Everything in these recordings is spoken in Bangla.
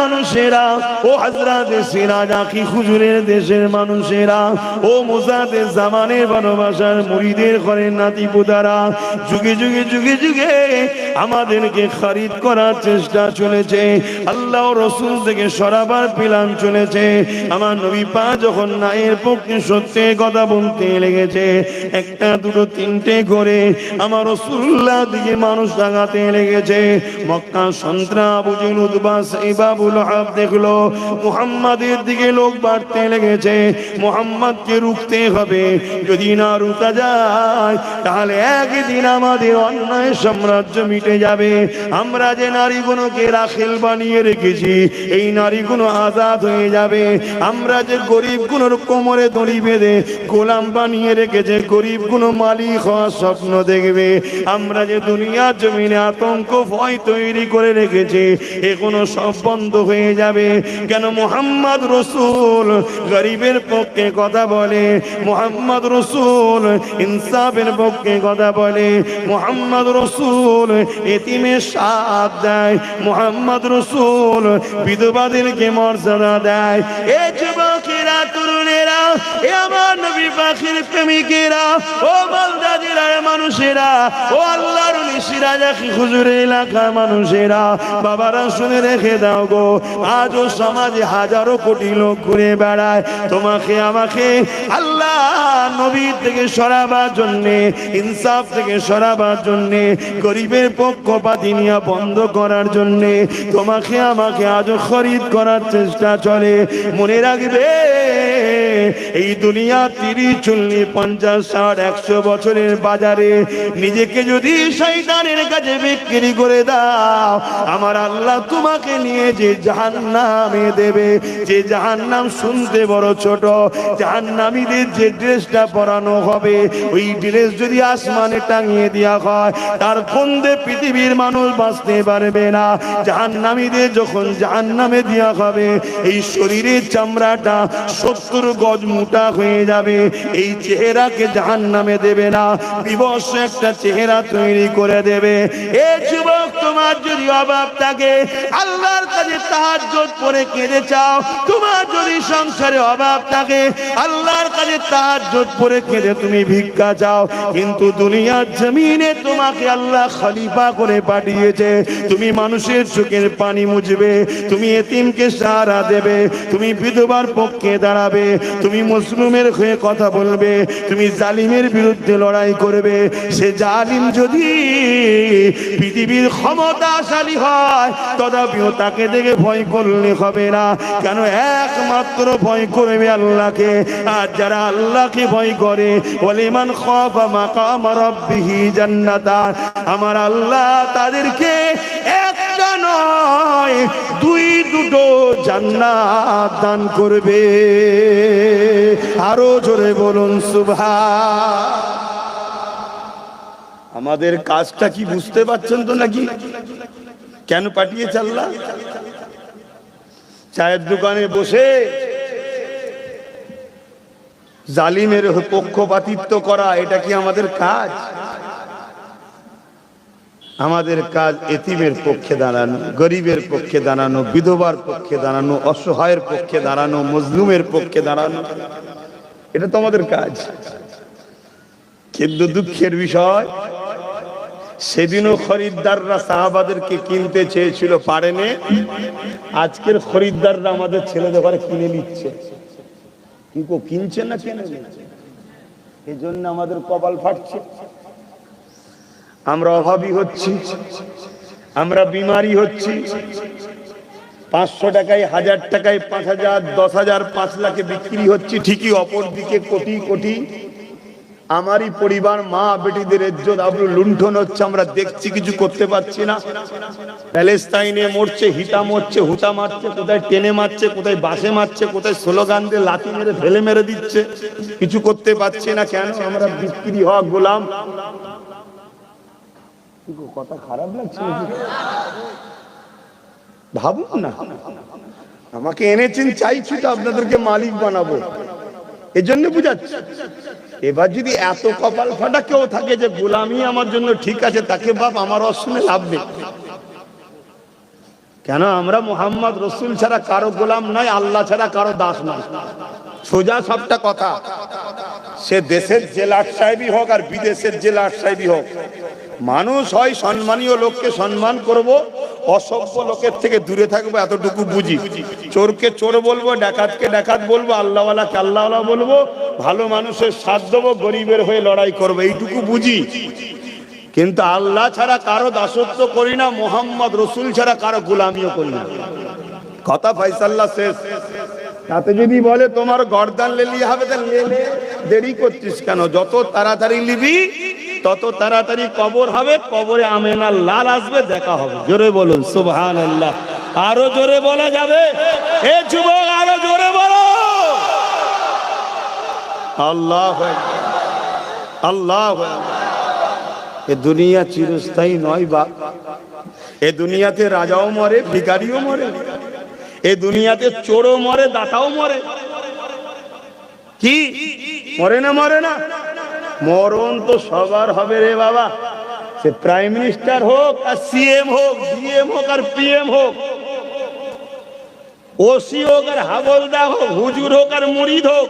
মানুষেরা, ও হাজরাত সিরাজ আখি হুজুরের দেশের মানুষেরা, ও মুসাদে জামানের ভালোবাসার মুড়িদের ঘরের নাতি পুতারা যুগে যুগে যুগে যুগে আমাদেরকে খরিদ করার চেষ্টা চলেছে, আল্লাহ রসুল থেকে সরাবার প্লান চলেছে। আমার নবী পা যখন নায়ের পক্ষে সত্যের কথা বলতে লেগেছে, একটা, দুটো, তিনটে করে আমার রসুল্লাহ দিকে মানুষ লাগাতে লেগেছে। মক্কা সন্ত্রা বুঝুল উদ্বাস এই বাবুল হাব দেখল মুহাম্মাদের দিকে লোক বাড়তে লেগেছে। মুহাম্মাদকে রুখতে হবে। যদি না রুকা যায়, তাহলে একদিন আমাদের অন্যায় সাম্রাজ্য মিটে যাবে। আমরা যে নারীগুলোকে রাখেল বানিয়ে রেখেছি, এই আজাদ হয়ে যাবে। আমরা যে কোমরে দড়ি বেঁধে গোলাম বানিয়ে রেখেছে, গরিবগুলো মালিক হওয়ার স্বপ্ন দেখবে। আমরা যে দুনিয়ার জমিনে আতঙ্ক, ভয় তৈরি করে রেখেছি, এগুলো সব বন্ধ হয়ে যাবে। কেন মোহাম্মদ রসুল গরিবের পক্ষে কথা বলে? মোহাম্মদ রসুল ইনসাফের পক্ষে কথা বলে? মোহাম্মদ রসুল এতিমের সাথ দেয়? মোহাম্মদ রসুল বিধবাদেরকে মর্যাদা দেয়? এ যুবকেরা, তরুণেরা, এ আমার নবী পাখির প্রেমিকেরা, ও মালদা মানুষেরা, ও আল্লাহর জাকি হুজুর এলাকার মানুষেরা। বাবারা শুনে রেখে দাও গো সমাজে হাজারো কোটি লোক ঘুরে বেড়ায়। তোমাকে, আমাকে আল্লাহ নবীর থেকে সরাবার জন্যে, ইনসাফ থেকে সরাবার জন্যে, গরিবের পক্ষপাতি নিয়ে বন্ধ করার জন্যে, তোমাকে, আমাকে আজও খরিদ করার চেষ্টা চলে। মনে রাখবে এই দুনিয়া তিরিশ, চল্লিশ, পঞ্চাশ, ষাট, একশো বছরের বাজারে নিজেকে যদি শৈতানের কাছে বিক্রি করে দাও, আমার আল্লাহ তোমাকে নিয়ে যে জাহান্নামে দেবে। যে জাহান্নাম শুনতে বড় ছোট, জাহান্নামীদের যে ড্রেসটা পরানো হবে, ওই ড্রেস যদি আসমানে টাঙিয়ে দেওয়া হয়, তার ফন্দে পৃথিবীর মানুষ বাঁচতে পারবে না। জাহান্নামীদের যখন জাহান্নামে দেওয়া হবে, এই শরীরের চামড়াটা সত্তর গজ মোটা হয়ে যাবে। এই চেহারাকে জাহান নামে দেবে না। বিবশ একটা চেহারা তৈরি করে দেবে। এ যুবক তোমার যদি অভাব থাকে, আল্লাহর কাছে কেঁদে চাও। তোমার যদি সংসারে অভাব থাকে, আল্লাহর কাছে কেঁদে তুমি ভিক্ষা চাও। কিন্তু দুনিয়ার জমিনে তোমাকে আল্লাহ করে পাঠিয়েছে। তুমি মানুষের চোখের পানি মুছবে, তুমি এতিমকে সাহারা দেবে, তুমি বিধবার পক্ষে দাঁড়াবে, তুমি মুসলিমের হয়ে কথা বলবে, তুমি জালিমের বিরুদ্ধে লড়াই করবে। সে জালিম যদি পৃথিবীর ক্ষমতাশালী হয়। তথাপিও তাকে দেখে ভয় করলে হবে না। কেন একমাত্র ভয় করবে আল্লাহকে? আর যারা আল্লাহকে ভয় করে জান্নাতা আমার আল্লাহ তাদেরকে একটা নয়, দুই দুটো জান্নাত দান করবে। আরও জোরে বলুন সুভা আমাদের কাজটা কি বুঝতে পারছেন তো নাকি? কেন পাঠিয়েছে আল্লাহ? চায়ের দোকানে বসে জালিমের পক্ষপাতিত্ব করা, এটা কি আমাদের কাজ? আমাদের কাজ এতিমের পক্ষে দাঁড়ানো, গরিবের পক্ষে দাঁড়ানো, বিধবার পক্ষে দাঁড়ানো, অসহায়ের পক্ষে দাঁড়ানো, মজলুমের পক্ষে দাঁড়ানো। এটা তো আমাদের কাজ। কিন্তু দুঃখের বিষয় সেদিনও খরিদ্দাররা সাহাবাদেরকে কিনতে চেয়েছিল, পারেনে। আজকের খরিদ্দাররা আমাদের ছেলেদের ঘরে কিনে নিচ্ছে। কি কো কিনছে না কিনে? এই জন্য আমাদের কপাল ফাটছে। আমরা অভাবী হচ্ছি, আমরা বিমারি হচ্ছি। পাঁচশো টাকায়, হাজার টাকায়, পাঁচ হাজার, দশ হাজার, পাঁচ লাখে বিক্রি হচ্ছে। ঠিকই অপর দিকে কোটি কোটি আমারই পরিবার, মা, বেটিদের ইজ্জত আবরু লুণ্ঠন হচ্ছে, আমরা দেখছি, কিছু করতে পারছি না। প্যালেস্তাইনে মরছে হিতা মরছে হুতা মারছে, কোথায় টেনে মারছে, কোথায় বাসে মারছে, কোথায় স্লোগান দিয়ে লাথি মেরে, ফেলে মেরে দিচ্ছে। কিছু করতে পারছি না, কেন? আমরা বিক্রি হওয়া গোলাম। কথা খারাপ লাগছে ভাবুন না। আমাকে এনেছেন, চাইছি তো আপনাদেরকে মালিক বানাবো। এজন্য বুঝাচ্ছি। এবার যদি এত কপাল ফাটা কেউ থাকে যে গোলামি আমার জন্য ঠিক আছে, তাকে বাপ আমার অশুনে লাভ নেই কেন? আমরা মোহাম্মদ রসুল ছাড়া কারও গোলাম নয়, আল্লাহ ছাড়া কারও দাস নয়। সোজা সবটা কথা। সে দেশের জেলার সাহেবই হোক আর বিদেশের জেলার সাহেবই হোক। মানুষ হয় সম্মানীয় লোককে সম্মান করব অসভ্য লোকের থেকে দূরে থাকব, এতটুকু বুঝি। চোরকে চোর বলব, ডাকাতকে ডাকাত বলব, আল্লাহওয়ালাকে আল্লাহওয়ালা বলব, ভালো মানুষের সাথ দেবো, গরিবের হয়ে লড়াই করব, এইটুকু বুঝি। কিন্তু আল্লাহ ছাড়া কারও দাসত্ব করি না, মোহাম্মদ রসুল ছাড়া কারও গোলামিও করি না। কথা ফাইসাল্লাহ শেষ। তাতে যদি বলে, তোমার গর্দান লেলি হবে দেরি করছিস কেন? যত তাড়াতাড়ি নিবি তত তাড়াতাড়ি কবর হবে, কবরে আমেনা লাল আসবে, দেখা হবে। জোরে বলুন সুবহান আল্লাহ আরও জোরে বলা যাবে? এ যুবক, আরও জোরে বলো। আল্লাহ আল্লাহ এ দুনিয়া চিরস্থায়ী নয় বা। এ দুনিয়াতে রাজাও মরে ভিকারিও মরে। এ দুনিয়াতে চোরও মরে, দাতাও মরে। কি? মরে না মরে না? মরণ তো সবার হবে রে বাবা। সে প্রাইম মিনিস্টার হোক আর সিএম হোক ডিএম হোক আর পিএম হোক ওসি হোক আর হাবলদা হোক, হুজুর হোক আর মুরিদ হোক,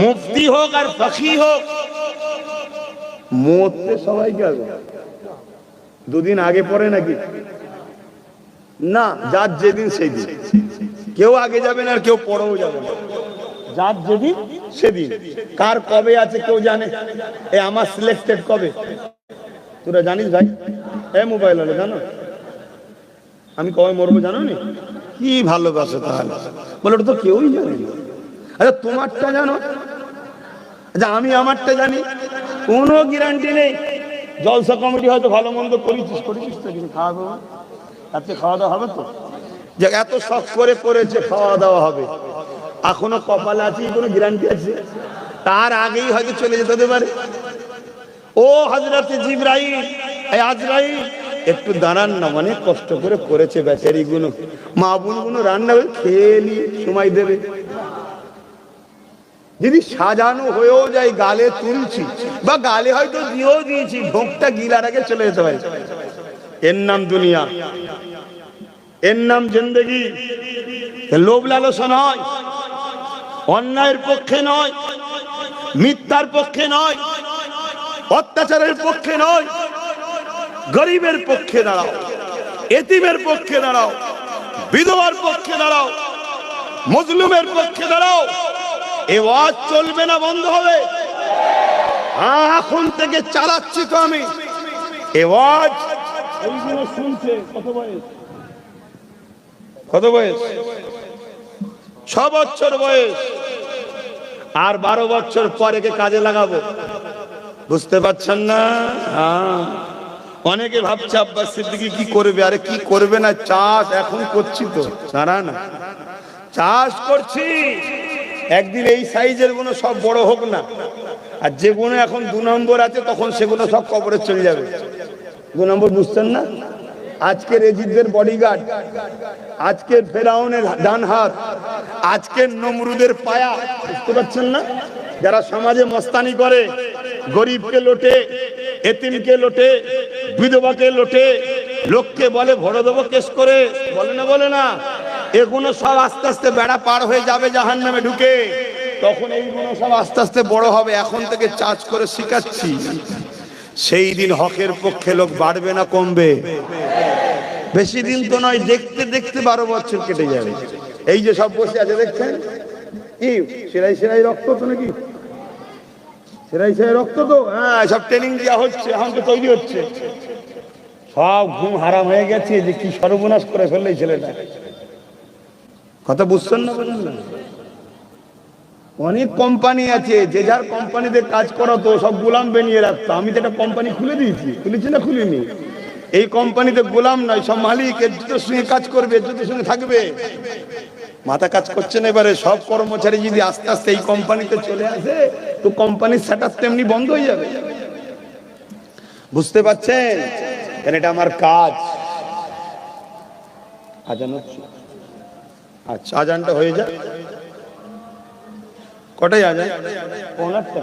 মুফতি হোক আর ফকি হোক, মরতে সবাইকে হবে। দুদিন আগে পরে নাকি? না, যার যেদিন সেই দিন কেউ আগে যাবে না আর কেউ পরেও যাবে না। যার যেদিন সেদিন। কার কবে আছে কেউ জানে? এ আমার সিলেক্টেড কবে? তোরা জানিস ভাই? এ মোবাইল হলে জানো? আমি কবে মরবো জানো নি কি ভালোবাসো তাহলে? বলে ওটা তো কেউই জানে আচ্ছা তোমারটা জানো? আচ্ছা আমি আমারটা জানি। কোনো গ্যারান্টি নেই। জলসা কমিটি হয়তো ভালো মন্দ করেছিস করেছিস তো কিছু খাওয়া দাওয়া? আজকে খাওয়া দাওয়া হবে তো? যে এত শখ করে করেছে খাওয়া দাওয়া হবে। এখনও কপালে আছে, কোনো গ্যারান্টি আছে? তার আগেই হয়তো চলে যেতে পারে। ও হাজরাতে জিব্রাহিম এই আজরাইল, একটু দাঁড়ান না, অনেক কষ্ট করে করেছে বেচারি গুলো মা বোনগুলো রান্না করে খেয়ে নি সময় দেবে। যদি সাজানো হয়েও যায়, গালে তুলছি, বা গালে হয়তো দিয়েও দিয়েছি ঢোকটা গিলার আগে চলে যেতে পারে। এর নাম দুনিয়া। এর নাম জিন্দগি। লোভ লালসা নয়। অন্যায়ের পক্ষে নয় মিথ্যার পক্ষে নয় অত্যাচারের পক্ষে নয়। গরিবের পক্ষে দাঁড়াও এতিমের পক্ষে দাঁড়াও বিধবার পক্ষে দাঁড়াও মজলুমের পক্ষে দাঁড়াও। এ ওয়াজ চলবে না বন্ধ হবে। এখন থেকে চালাচ্ছি তো আমি। এ ওয়াজ এইগুলো শুনছে কত বয়স? কত বয়স? ছ বছর বয়স। আর বারো বছর পরে কাজে লাগাবো? বুঝতে পারছেন না। অনেকে ভাবছে আব্বাস সিদ্দিকি কি করবে? আরে কি করবে না? চাষ এখন করছি তো। সারা না। চাষ করছি। একদিন এই সাইজেরগুলো সব বড় হোক না। আর যেগুলো এখন দু নম্বর আছে, তখন সেগুলো সব কবরে চলে যাবে। দু নম্বর বুঝছেন না? আজকের এজিদের বডিগার্ড আজকের ফেরাউনের ডান হাত আজকের নমরুদের পায়া। বুঝতে পারছেন না? যারা সমাজে মস্তানি করে, গরিবকে লোটে, এতিমকে লোটে, বিধবাকে লোটে, লোককে বলে ভরে দেবো কেস করে, বলে না বলে না। এগুলো সব আস্তে আস্তে বেড়া পার হয়ে যাবে জাহান নামে ঢুকে। তখন এইগুলো সব আস্তে আস্তে বড় হবে। এখন থেকে চার্জ করে শিখাচ্ছি। সেই দিন হকের পক্ষে লোক বাড়বে না, কমবে। বেশি দিন তো নয়, দেখতে দেখতে বারো বছর কেটে যাবে। এই যে সব বসে আছে, দেখছেন? কি? সেরাই সেরাই রক্ত তো নাকি? সেরাই সেরাই রক্ত তো? হ্যাঁ সব ট্রেনিং দেওয়া হচ্ছে, এখন তো তৈরি হচ্ছে। সব ঘুম হারাম হয়ে গেছে, যে কি সর্বনাশ করে ফেললে ছেলেটা। কথা বুঝছেন না অনেক কোম্পানি আছে, যে যার কোম্পানিতে কাজ করাতো সব গোলাম বানিয়ে রাখতো। আমি তো একটা কোম্পানি খুলে দিয়েছি, খুলেছি না খুলিনি? এই কোম্পানিতে গোলাম নয়, সব মালিক, এর সঙ্গে কাজ করবে, এর সঙ্গে থাকবে। মাথা কাজ করছে না এবারে, সব কর্মচারী যদি আস্তে আস্তে এই কোম্পানিতে চলে আসে, তো কোম্পানির সেটার তেমনি বন্ধ হয়ে যাবে। বুঝতে পারছেন? কেন এটা আমার কাজ? আজান আচ্ছা আজানটা হয়ে যায় কটাই আজান? পৌনারটা